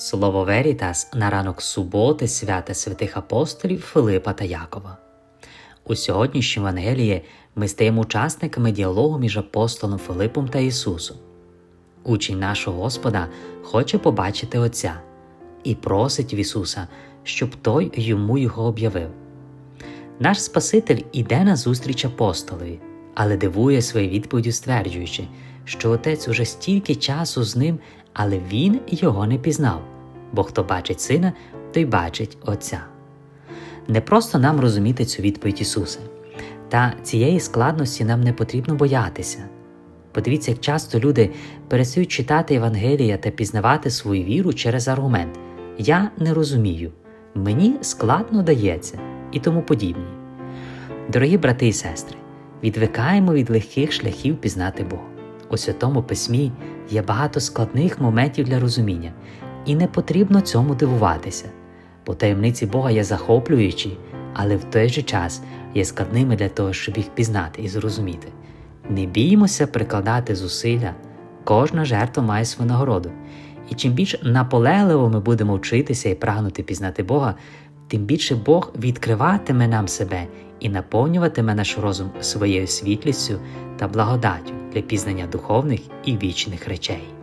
Слово Верітас на ранок суботи свята святих апостолів Филипа та Якова. У сьогоднішньому Евангелії ми стаємо учасниками діалогу між апостолом Филипом та Ісусом. Учень нашого Господа хоче побачити Отця і просить в Ісуса, щоб Той йому його об'явив. Наш Спаситель іде на зустріч апостолові, але дивує своєю відповіддю, стверджуючи, що отець уже стільки часу з ним, але він його не пізнав, бо хто бачить сина, той бачить Отця. Не просто нам розуміти цю відповідь Ісуса, та цієї складності нам не потрібно боятися. Подивіться, як часто люди перестають читати Євангелія та пізнавати свою віру через аргумент Я не розумію, мені складно дається і тому подібні. Дорогі брати і сестри, відвикаємо від легких шляхів пізнати Бога. У Святому Письмі є багато складних моментів для розуміння, і не потрібно цьому дивуватися, бо таємниці Бога є захоплюючі, але в той же час є складними для того, щоб їх пізнати і зрозуміти. Не біймося прикладати зусилля, кожна жертва має свою нагороду. І чим більш наполегливо ми будемо вчитися і прагнути пізнати Бога, тим більше Бог відкриватиме нам себе і наповнюватиме наш розум своєю світлістю та благодаттю для пізнання духовних і вічних речей.